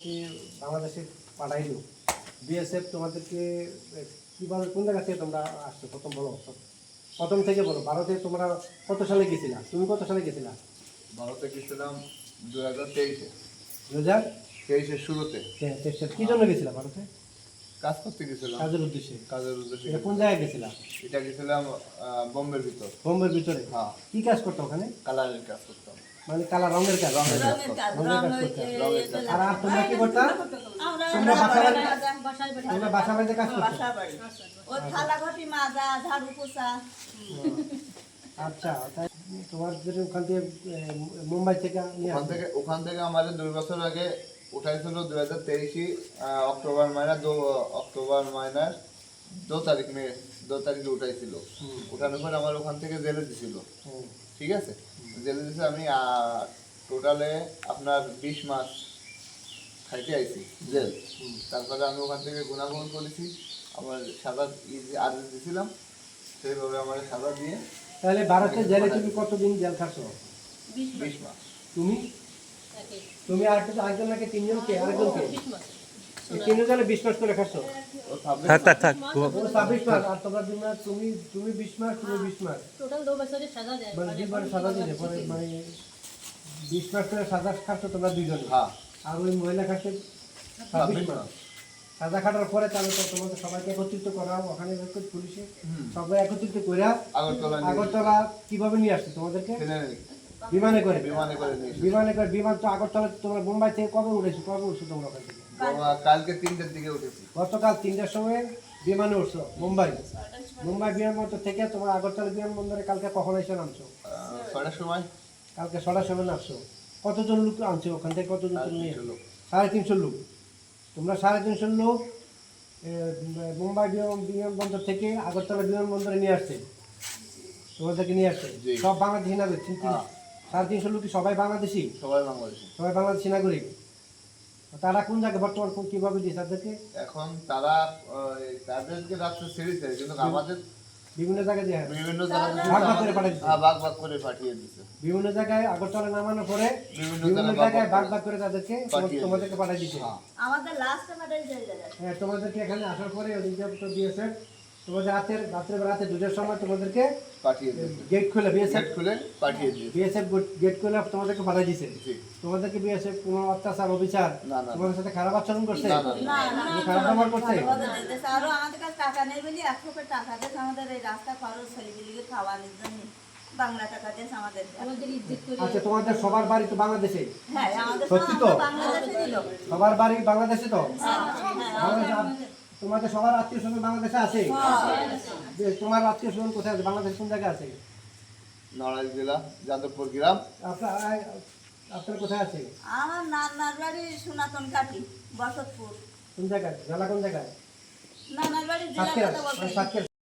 কি বাংলাদেশে পাঠাইলো। বিএসএফ তোমাদেরকে কীভাবে কোন জায়গা থেকে তোমরা আসছো? প্রথম বলো প্রথম থেকে বলো। ভারতে তোমরা কত সালে গেছিলা? তুমি কত সালে গেছিলা? ভারতে গেছিলাম দু হাজার তেইশে। দু হাজার? তেইশের শুরুতে। সালে কি জন্য গেছিলা ভারতে? কাজ করতে গেছিলাম। কাজের উদ্দেশ্যে। কাজের উদ্দেশ্যে এটা কোন জায়গায় গেছিলা? এটা গেছিলাম আহ, বোম্বের ভিতর। বোম্বের ভিতরে। হ্যাঁ। কি কাজ করতো ওখানে? কালারের কাজ করতাম। মানে কালা রঙের কাজ রঙের কাজ রঙের। আর আর তোমরা কি করতা? তোমরা বাসা বাড়ি- তোমরা বাসা বাড়িতে কাজ করতো? বাসা বাড়ি। ও থালা ঘটি মাজা ঝাড়ু পোছা। আচ্ছা তাই তোমাদের ওখান থেকে মুম্বাই থেকে ওখান থেকে ওখান থেকে আমাদের দুই বছর আগে উঠাইছিল দুই হাজার তেইশে অক্টোবর মাইনার দু অক্টোবর মাইনার দু তারিখ মে দু তারিখে উঠাইছিল। উঠানোর পর আমার ওখান থেকে জেলে দিছিল। ঠিক আছে? জেলে দিছে আমি টোটালে আপনার বিশ মাস খাইতে আইছি জেল। তারপরে আমি ওখান থেকে গুণাগুণ করেছি। আমার সাদা আদেশ দিয়েছিলাম সেইভাবে আমার সাদা দিয়ে তাহলে ভারতে জেলে তুমি কতদিন জেল খাচ্ছ বিশ মাস। তুমি? তুমি আর একটু আরেকজন নাকি তিনজন কে আরেকজন কে এই তিনজন জেলে বিশ মাস করে খাচ্ছ? থাক থাক থাক ছাব্বিশ মাস আর তোমরা তোমরা তুমি তুমি বিশ মাস তুমি বিশ মাস। টোটাল দু বছরের সাজা দেয়। মানে দুইবার সাজা দিলে পরে মানে বিশ মাস করে সাজা খাচ্ছ তোমরা দুইজন। হ্যাঁ। আর ওই মহিলা খাচ্ছে ছাব্বিশ ছাব্বিশ মাস। মাস। সাজা খাটার পরে তাহলে তো তোমাদের সবাইকে একত্রিত করা ওখানে পুলিশে। সবাই একত্রিত করে আগরতলা আগরতলা কীভাবে নিয়ে আসছে তোমাদেরকে? বিমানে করে। বিমানে করে নিয়ে বিমানে করে বিমান তো আগরতলা তোমরা মুম্বাই থেকে কবে উঠেছো? কবে উঠছো তোমরা ওখান থেকে? কালকে তিনটের দিকে উঠেছি। গতকাল তিনটার সময় বিমানে উঠছো মুম্বাই। মুম্বাই বিমানবন্দর থেকে তোমার আগরতলা বিমানবন্দরে কালকে কখন এসে নামছো? আহ, ছয়টার সময়। কালকে ছটার সময় নামছো। কতজন লোক আনছো ওখান থেকে? কতজন তুমি লোক। সাড়ে তিনশো লোক। তোমরা সাড়ে তিনশো লোক মুম্বাই বিমান বিমানবন্দর থেকে আগরতলা বিমানবন্দরে নিয়ে আসছে। তোমাদেরকে নিয়ে আসছে। সব বাংলাদেশি নাগরিক তিন- তিন- হ্যাঁ। সাড়ে তিনশো লোক কি সবাই বাংলাদেশি? সবাই বাংলাদেশে। সবাই বাংলাদেশি নাগরিক? তারা কোন জায়গায় বর্তমান কোন- কীভাবে দিয়েছে তাদেরকে? এখন তারা তাদেরকে রাত্রে ছেড়েছে কিন্তু আমাদের বিভিন্ন জায়গায় দিয়ে বিভিন্ন জায়গায় ভাগ ভাগ করে পাঠিয়ে দিচ্ছে। হ্যাঁ, ভাগ ভাগ করে পাঠিয়ে দিচ্ছে বিভিন্ন জায়গায় আগরতলা নামানোর পরে বিভিন্ন জায়গায় ভাগ ভাগ করে তাদেরকে তোমাদেরকে পাঠিয়ে দিচ্ছে আমাদের লাস্টে দিয়ে হ্যাঁ তোমাদেরকে এখানে আসার পরে অধিকার দিয়েছে। তোমাদের রাতের রাত্রে রাতে দুটোর সময় তোমাদেরকে পাঠিয়ে গেট খুলে বিএসএফ খুলে পাঠিয়ে দিয়েছে বিএসএফ গেট খুলে তোমাদেরকে পাঠিয়ে দিয়েছে তোমাদেরকে বিএসএফ কোনো অত্যাচার অবিচার না, না। তোমাদের সাথে খারাপ আচরণ করছে খারাপ ব্যবহার করছে আরও আমাদের কাছে টাকা নেই বলি করে টাকা আমাদের এই রাস্তা খরচ ছেলেগুলিকে খাওয়ানোর জন্য বাংলা টাকা আমাদের আচ্ছা তোমাদের সবার বাড়ি তো বাংলাদেশে হ্যাঁ সত্যি তো? সবার বাড়ি বাংলাদেশে তো হ্যাঁ, তোমাদের সবার আত্মীয় স্বজন বাংলাদেশে আছে? যে তোমার আত্মীয় স্বজন কোথায় আছে? বাংলাদেশ কোন জায়গায় আছে? নড়াইল জেলা যাদবপুর গ্রাম। আপনার আপনার কোথায় আছে? আমার নানার বাড়ি সনাতন কাটি বসতপুর। কোন জায়গায়? জেলা কোন জায়গায়? নানার বাড়ি জেলা